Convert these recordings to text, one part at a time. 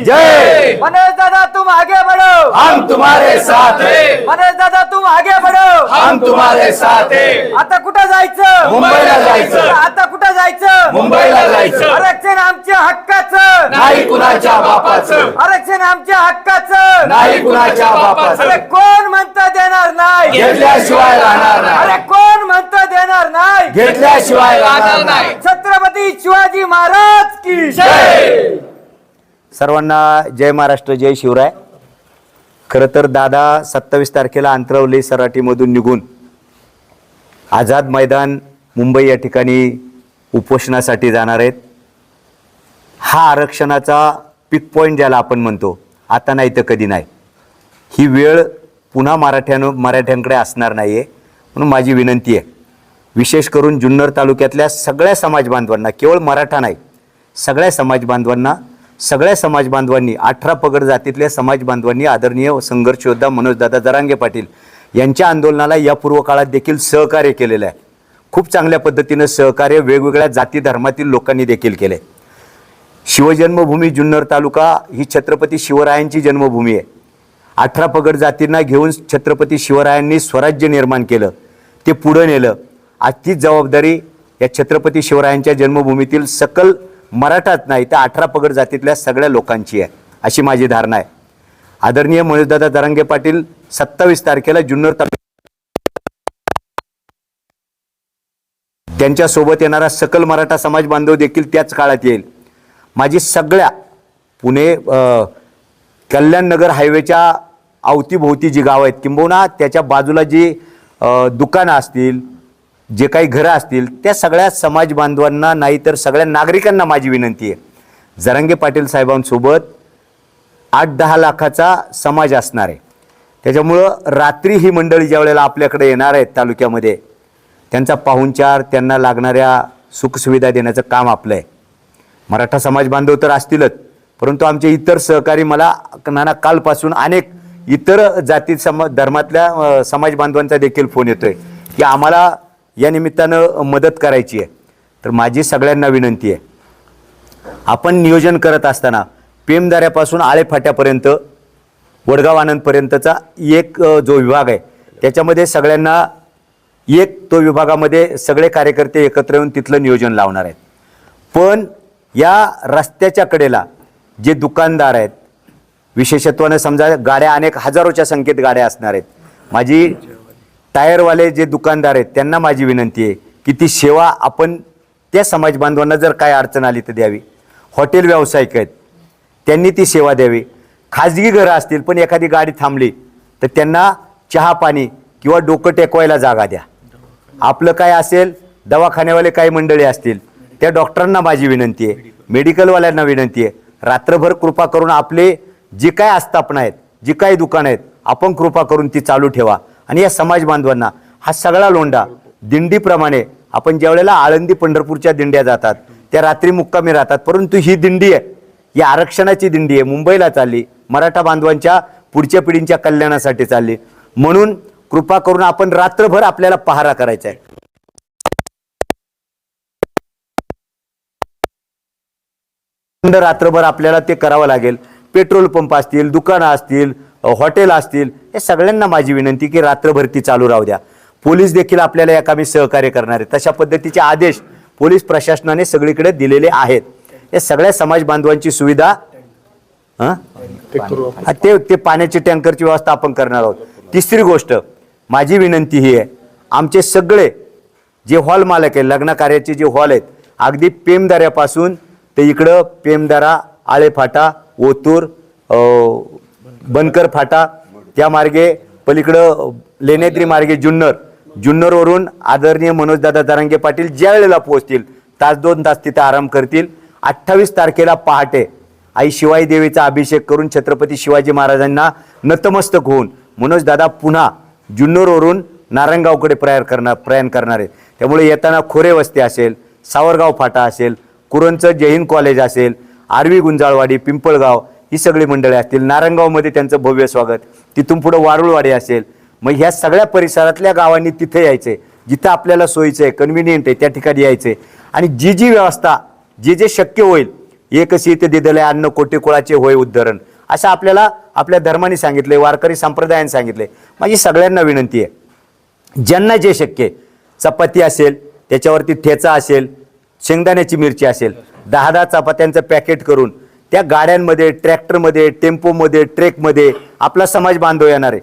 जय। मनोज दादा तुम आगे बढ़ो। हम तुम्हारे साथ है। मनोज दादा तुम आगे बढ़ो। हम तुम्हारे साथ आता कुठं जायचं? मुंबईला जायचं. आता कुठं जायचं? मुंबईला जायचं। आरक्षण आमच्या हक्काचं। नाही कुणाच्या बापाचं। आरक्षण आमच्या हक्काचं। नाही कुणाच्या अरे बापाचं कोण म्हणतं देणार नाही? घेतल्याशिवाय राहणार अरे नाही कोण म्हणतं देणार नाही? घेतल्याशिवाय राहणार नाही। छत्रपती शिवाजी महाराज की जय। सर्वांना जय महाराष्ट्र जय शिवराय. खरं तर दादा सत्तावीस तारखेला अंतरवली सराटीमधून निघून आझाद मैदान मुंबई या ठिकाणी उपोषणासाठी जाणार आहेत. हा आरक्षणाचा पिक पॉईंट ज्याला आपण म्हणतो आता नाही तर कधी नाही. ही वेळ पुन्हा मराठ्यानं मराठ्यांकडे असणार नाही आहे म्हणून माझी विनंती आहे. विशेष करून जुन्नर तालुक्यातल्या सगळ्या समाज बांधवांना केवळ मराठा नाही सगळ्या समाज बांधवांना सगळ्या समाज बांधवांनी अठरा पगड जातीतल्या समाज बांधवांनी आदरणीय संघर्ष योद्धा मनोजदादा जरांगे पाटील यांच्या आंदोलनाला या पूर्व काळात देखील सहकार्य केलेलं आहे. खूप चांगल्या पद्धतीनं सहकार्य वेगवेगळ्या जाती धर्मातील लोकांनी देखील केले शिवजन्मभूमी जुन्नर तालुका ही छत्रपती शिवरायांची जन्मभूमी आहे. अठरा पगड जातींना घेऊन छत्रपती शिवरायांनी स्वराज्य निर्माण केलं. ते पुढं नेलं. आज तीच जबाबदारी या छत्रपती शिवरायांच्या जन्मभूमीतील सकल मराठाच नाही तर अठरा पगड जातीतल्या सगळ्या लोकांची आहे अशी माझी धारणा आहे. आदरणीय मनोजदादा दरंगे पाटील सत्तावीस तारखेला जुन्नर तालुक्यात त्यांच्यासोबत येणारा सकल मराठा समाज बांधव देखील त्याच काळात येईल. माझी सगळ्या पुणे कल्याणनगर हायवेच्या अवतीभोवती जी गावं आहेत किंबहुना त्याच्या बाजूला जी दुकानं असतील जे काही घरं असतील त्या सगळ्या समाज बांधवांना नाही तर सगळ्या नागरिकांना माझी विनंती आहे. जरांगे पाटील साहेबांसोबत आठ दहा लाखाचा समाज असणार आहे. त्याच्यामुळं रात्री ही मंडळी ज्या वेळेला आपल्याकडे येणार आहेत तालुक्यामध्ये त्यांचा पाहुणचार त्यांना लागणाऱ्या सुखसुविधा देण्याचं काम आपलं आहे. मराठा समाज बांधव तर असतीलच परंतु आमचे इतर सहकारी मला नाना कालपासून अनेक इतर जाती सम धर्मातल्या समाज बांधवांचा देखील फोन येतोय की आम्हाला या निमित्तानं मदत करायची आहे. तर माझी सगळ्यांना विनंती आहे. आपण नियोजन करत असताना पेमदाऱ्यापासून आळेफाट्यापर्यंत वडगाव आनंदपर्यंतचा एक जो विभाग आहे त्याच्यामध्ये सगळ्यांना एक तो विभागामध्ये सगळे कार्यकर्ते एकत्र येऊन तिथलं नियोजन लावणार आहेत. पण या रस्त्याच्या कडेला जे दुकानदार आहेत विशेषत्वानं समजा गाड्या अनेक हजारोच्या संख्येत गाड्या असणार आहेत. माझी टायरवाले जे दुकानदार आहेत त्यांना माझी विनंती आहे की ती सेवा आपण त्या समाज बांधवांना जर काय अडचण आली तर द्यावी. हॉटेल व्यावसायिक आहेत त्यांनी ती सेवा द्यावी. खाजगी घरं असतील पण एखादी गाडी थांबली तर त्यांना चहा पाणी किंवा डोकं टेकवायला जागा द्या. आपलं काय असेल दवाखान्यावाले काही मंडळी असतील त्या डॉक्टरांना माझी विनंती आहे मेडिकलवाल्यांना विनंती आहे रात्रभर कृपा करून आपले जे काय आस्थापना आहेत जी काही दुकानं आहेत आपण कृपा करून ती चालू ठेवा. आणि या समाज बांधवांना हा सगळा लोंढा दिंडीप्रमाणे आपण ज्या वेळेला आळंदी पंढरपूरच्या दिंड्या जातात त्या रात्री मुक्कामी राहतात परंतु ही दिंडी आहे. ही आरक्षणाची दिंडी आहे. मुंबईला चालली मराठा बांधवांच्या पुढच्या पिढींच्या कल्याणासाठी चालली. म्हणून कृपा करून आपण रात्रभर आपल्याला पहारा करायचा आहे. रात्रभर आपल्याला ते करावं लागेल. पेट्रोल पंप असतील दुकानं असतील हॉटेल असतील हे सगळ्यांना माझी विनंती की रात्रभर ती चालू राहू द्या. पोलीस देखील आपल्याला या कामी सहकार्य करणार आहेत. तशा पद्धतीचे आदेश पोलीस प्रशासनाने सगळीकडे दिलेले आहेत. या सगळ्या समाज बांधवांची सुविधा ते ते पाण्याची टँकरची व्यवस्था आपण करणार आहोत. तिसरी गोष्ट माझी विनंती ही आहे आमचे सगळे जे हॉल मालक आहे लग्न कार्याचे जे हॉल आहेत अगदी पेमदाऱ्यापासून ते इकडं पेमदारा आळेफाटा ओतूर बनकर फाटा त्या मार्गे पलीकडं लेण्याद्री मार्गे जुन्नर. जुन्नरवरून आदरणीय मनोजदादा दरांगे पाटील ज्या वेळेला पोहोचतील तास दोन तास तिथे आराम करतील. अठ्ठावीस तारखेला पहाटे आई शिवाई देवीचा अभिषेक करून छत्रपती शिवाजी महाराजांना नतमस्तक होऊन मनोजदादा पुन्हा जुन्नरवरून नारायणगावकडे प्रयाण करणार प्रयाण करणार आहेत. त्यामुळे येताना खोरे वस्ती असेल सावरगाव फाटा असेल कुरणचं जैन कॉलेज असेल आरवी गुंजाळवाडी पिंपळगाव ही सगळी मंडळी असतील. नारायणगावमध्ये त्यांचं भव्य स्वागत. तिथून पुढं वारुळवाडी असेल. मग ह्या सगळ्या परिसरातल्या गावांनी तिथे यायचे. जिथं आपल्याला सोयीचं आहे कन्व्हिनियंट आहे त्या ठिकाणी यायचे. आणि जी जी व्यवस्था जे जे शक्य होईल एक इथे दिदले अन्न कोटी कुळाचे होय उद्धरण. असं आपल्याला आपल्या धर्माने सांगितले वारकरी संप्रदायाने सांगितले माझी सगळ्यांना विनंती आहे. ज्यांना जे शक्य आहे चपाती असेल त्याच्यावरती ठेचा असेल शेंगदाण्याची मिरची असेल दहा दहा चपात्यांचं पॅकेट करून त्या गाड्यांमध्ये ट्रॅक्टरमध्ये टेम्पोमध्ये ट्रेकमध्ये आपला समाज बांधव येणार आहे.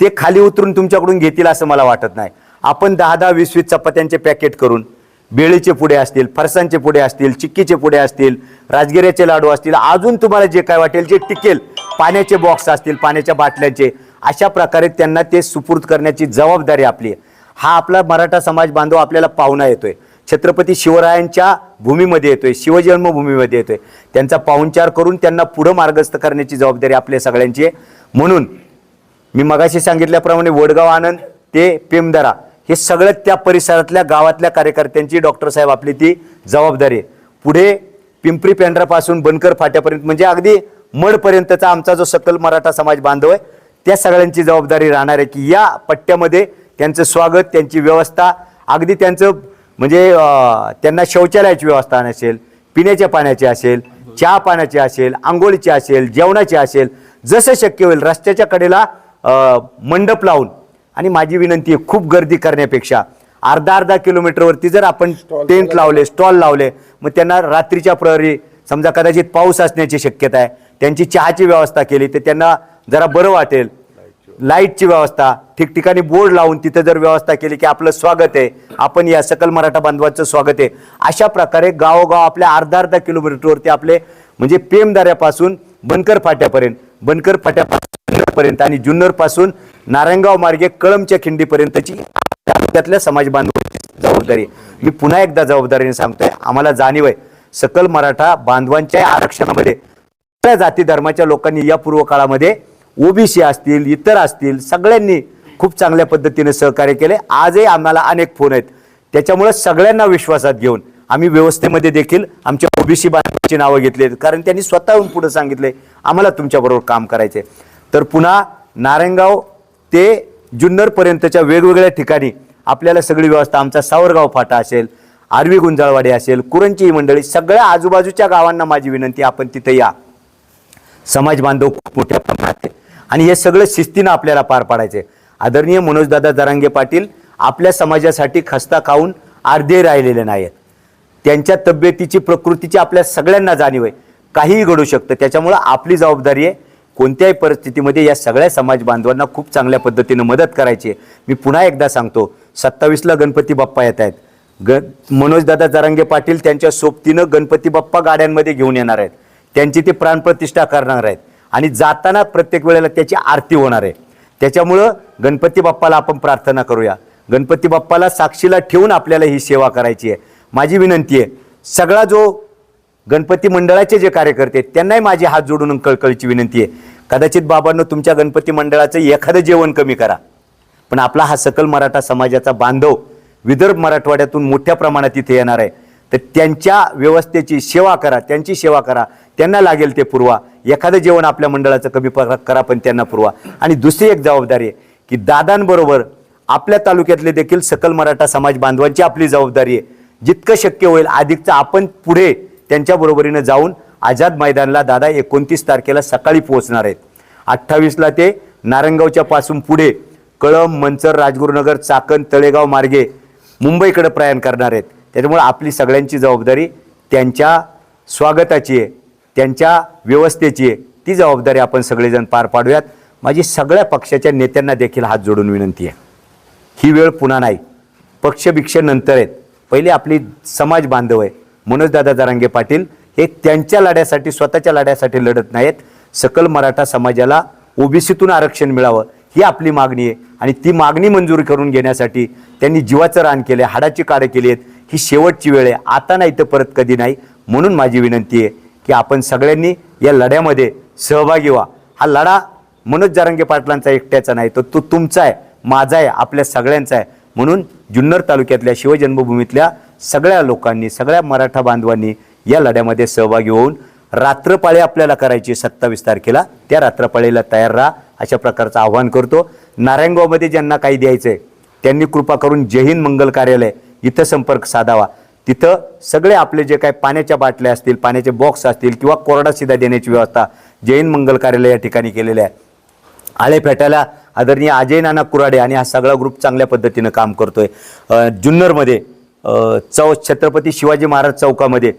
ते खाली उतरून तुमच्याकडून घेतील असं मला वाटत नाही. आपण दहा दहा वीस वीस चपात्यांचे पॅकेट करून बेळीचे पुढे असतील फरसांचे पुढे असतील चिक्कीचे पुढे असतील राजगिऱ्याचे लाडू असतील अजून तुम्हाला जे काय वाटेल जे टिकेल पाण्याचे बॉक्स असतील पाण्याच्या बाटल्यांचे अशा प्रकारे त्यांना ते सुपूर्द करण्याची जबाबदारी आपली आहे. हा आपला मराठा समाज बांधव आपल्याला पाहुणा येतोय. छत्रपती शिवरायांच्या भूमीमध्ये येतोय शिवजन्मभूमीमध्ये येतोय. त्यांचा पाहुणचार करून त्यांना पुढं मार्गस्थ करण्याची जबाबदारी आपल्या सगळ्यांची आहे. म्हणून मी मगाशी सांगितल्याप्रमाणे वडगाव आनंद ते पेमदरा हे सगळं त्या परिसरातल्या गावातल्या कार्यकर्त्यांची डॉक्टर साहेब आपली ती जबाबदारी आहे. पुढे पिंपरी पेंढरापासून बनकर फाट्यापर्यंत म्हणजे अगदी मडपर्यंतचा आमचा जो सकल मराठा समाज बांधव आहे त्या सगळ्यांची जबाबदारी राहणार आहे की या पट्ट्यामध्ये त्यांचं स्वागत त्यांची व्यवस्था अगदी त्यांचं म्हणजे त्यांना शौचालयाची व्यवस्था नसेल पिण्याच्या पाण्याची असेल चहा पाण्याची असेल आंघोळीची असेल जेवणाची असेल जसं शक्य होईल रस्त्याच्या कडेला मंडप लावून. आणि माझी विनंती आहे खूप गर्दी करण्यापेक्षा अर्धा अर्धा किलोमीटरवरती जर आपण टेंट लावले स्टॉल लावले मग त्यांना रात्रीच्या प्रहरी समजा कदाचित पाऊस असण्याची शक्यता आहे त्यांची चहाची व्यवस्था केली तर त्यांना जरा बरं वाटेल. लाईटची व्यवस्था ठिकठिकाणी बोर्ड लावून तिथं जर व्यवस्था केली की आपलं स्वागत आहे. आपण या सकल मराठा बांधवाचं स्वागत आहे. अशा प्रकारे गावोगाव आपल्या अर्धा अर्धा किलोमीटरवरती आपले म्हणजे पेमदाऱ्यापासून बनकर फाट्यापर्यंत बनकर फाट्यापर्यंत आणि जुन्नरपासून नारायणगाव मार्गे कळमच्या खिंडीपर्यंतची तालुक्यातल्या समाज बांधवांची जबाबदारी मी पुन्हा एकदा जबाबदारीने सांगतोय आम्हाला जाणीव आहे सकल मराठा बांधवांच्या आरक्षणामध्ये जाती धर्माच्या लोकांनी या पूर्व काळामध्ये ओबीसी असतील इतर असतील सगळ्यांनी खूप चांगल्या पद्धतीने सहकार्य केले. आजही आम्हाला अनेक फोन आहेत. त्याच्यामुळे सगळ्यांना विश्वासात घेऊन आम्ही व्यवस्थेमध्ये देखील आमच्या ओबीसी बांधवांची नावं घेतली कारण त्यांनी स्वतःहून पुढे सांगितले आम्हाला तुमच्याबरोबर काम करायचे तर पुन्हा नारायणगाव ते जुन्नरपर्यंतच्या वेगवेगळ्या ठिकाणी आपल्याला सगळी व्यवस्था आमचा सावरगाव फाटा असेल आरवी गुंजाळवाडी असेल कुरंची ही मंडळी सगळ्या आजूबाजूच्या गावांना माझी विनंती आपण तिथे या. समाज बांधव खूप मोठ्या प्रमाणात आहे आणि हे सगळं शिस्तीनं आपल्याला पार पाडायचे. आदरणीय मनोजदादा जरांगे पाटील आपल्या समाजासाठी खस्ता खाऊन अर्धे राहिलेले नाहीत. त्यांच्या तब्येतीची प्रकृतीची आपल्या सगळ्यांना जाणीव आहे. काहीही घडू शकतं. त्याच्यामुळं आपली जबाबदारी आहे कोणत्याही परिस्थितीमध्ये या सगळ्या समाज बांधवांना खूप चांगल्या पद्धतीनं मदत करायची आहे. मी पुन्हा एकदा सांगतो सत्तावीसला गणपती बाप्पा येत आहेत. ग मनोजदादा जरांगे पाटील त्यांच्या सोबतीनं गणपती बाप्पा गाड्यांमध्ये घेऊन येणार आहेत. त्यांची ते प्राणप्रतिष्ठा करणार आहेत. आणि जाताना प्रत्येक वेळेला त्याची आरती होणार आहे. त्याच्यामुळं गणपती बाप्पाला आपण प्रार्थना करूया. गणपती बाप्पाला साक्षीला ठेवून आपल्याला ही सेवा करायची आहे. माझी विनंती आहे सगळा जो गणपती मंडळाचे जे कार्यकर्ते आहेत त्यांनाही माझी हात जोडून कळकळीची विनंती आहे. कदाचित बाबांनो तुमच्या गणपती मंडळाचं एखादं जेवण कमी करा. पण आपला हा सकल मराठा समाजाचा बांधव विदर्भ मराठवाड्यातून मोठ्या प्रमाणात इथे येणार आहे. तर त्यांच्या व्यवस्थेची सेवा करा त्यांची सेवा करा. त्यांना लागेल ते पुरवा. एखादं जेवण आपल्या मंडळाचं कमी प- करा पण त्यांना पुरवा. आणि दुसरी एक जबाबदारी आहे की दादांबरोबर आपल्या तालुक्यातले देखील सकल मराठा समाज बांधवांची आपली जबाबदारी आहे. जितकं शक्य होईल अधिकचं आपण पुढे त्यांच्या बरोबरीनं जाऊन आझाद मैदानला दादा एकोणतीस तारखेला सकाळी पोहोचणार आहेत. अठ्ठावीसला ते नारंगावच्या पासून पुढे कळंब मंचर राजगुरुनगर चाकण तळेगाव मार्गे मुंबईकडे प्रयाण करणार आहेत. त्याच्यामुळे आपली सगळ्यांची जबाबदारी त्यांच्या स्वागताची आहे. त्यांच्या व्यवस्थेची आहे ती जबाबदारी आपण सगळेजण पार पाडूयात. माझी सगळ्या पक्षाच्या नेत्यांना देखील हात जोडून विनंती आहे. ही वेळ पुन्हा नाही. पक्षभिक्षेनंतर आहेत. पहिले आपली समाज बांधव आहे मनोजदादा जारांगे पाटील. हे त्यांच्या लढ्यासाठी स्वतःच्या लढ्यासाठी लढत नाहीत. सकल मराठा समाजाला ओबीसीतून आरक्षण मिळावं ही आपली मागणी आहे. आणि ती मागणी मंजूर करून घेण्यासाठी त्यांनी जीवाचं रान केले हाडाची काढे केली आहेत ही शेवटची वेळ आहे. आता नाही तर परत कधी नाही. म्हणून माझी विनंती आहे की आपण सगळ्यांनी या लढ्यामध्ये सहभागी व्हा. हा लढा मनोज जारंगे पाटलांचा एकट्याचा नाही तर तो तुमचा आहे माझा आहे आपल्या सगळ्यांचा आहे. म्हणून जुन्नर तालुक्यातल्या शिवजन्मभूमीतल्या सगळ्या लोकांनी सगळ्या मराठा बांधवांनी या लढ्यामध्ये सहभागी होऊन रात्रपाळी आपल्याला करायची सत्तावीस तारखेला. त्या रात्रपाळीला तयार राहा अशा प्रकारचं आव्हान करतो. नारायणगावमध्ये ज्यांना काही द्यायचं आहे त्यांनी कृपा करून जय हिंद मंगल कार्यालय इथं संपर्क साधावा. तिथं सगळे आपले जे काही पाण्याच्या बाटल्या असतील पाण्याचे बॉक्स असतील किंवा कोरडा शिदा देण्याची व्यवस्था जैन मंगल कार्यालय या ठिकाणी केलेले आहे. आळे फेटायला आदरणीय अजय नाना कुराडे आणि हा सगळा ग्रुप चांगल्या पद्धतीनं काम करतोय. जुन्नरमध्ये चौ छत्रपती शिवाजी महाराज चौकामध्ये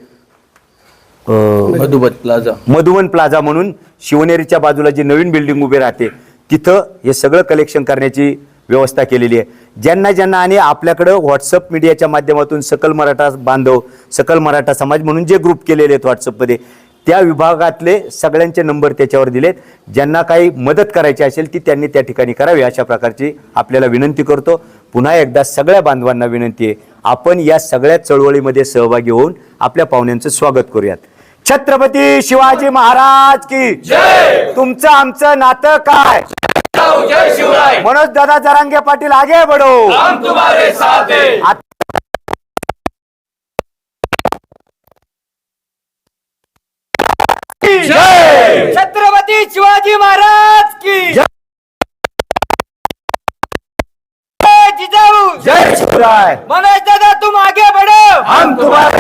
अ, मधुबत प्लाझा. मधुवन प्लाझा म्हणून शिवनेरीच्या बाजूला जी नवीन बिल्डिंग उभी राहते तिथं हे सगळं कलेक्शन करण्याची व्यवस्था केलेली आहे. ज्यांना ज्यांना आणि आपल्याकडं व्हॉट्सअप मीडियाच्या माध्यमातून सकल मराठा बांधव सकल मराठा समाज म्हणून जे ग्रुप केलेले आहेत व्हॉट्सअपमध्ये त्या विभागातले सगळ्यांचे नंबर त्याच्यावर दिलेत. ज्यांना काही मदत करायची असेल ती त्यांनी त्या ठिकाणी करावी अशा प्रकारची आपल्याला विनंती करतो. पुन्हा एकदा सगळ्या बांधवांना विनंती आहे आपण या सगळ्या चळवळीमध्ये सहभागी होऊन आपल्या पाहुण्यांचं स्वागत करूयात. छत्रपती शिवाजी महाराज की तुमचं आमचं नातं काय? जय शिवराय। मनोज दादा जरांगे पाटील आगे बडो हम तुम्हारे साथ हैं। जय। छत्रपती शिवाजी महाराज की। जिजाऊ। जय शिवराय। मनोज दादा तुम आगे बढ़ो। हम तुम्हारे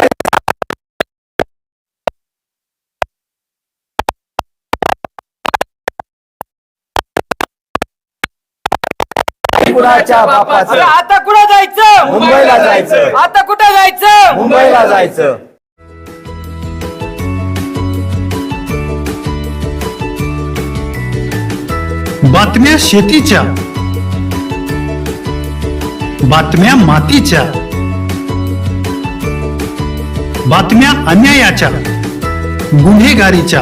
कुणाच्या बापाचं? आता कुठं जायचं? मुंबईला जायचं. आता कुठं जायचं? मुंबईला जायचं. बातम्या शेतीच्या. बातम्या मातीच्या. बातम्या अन्यायाच्या. गुन्हेगारीच्या.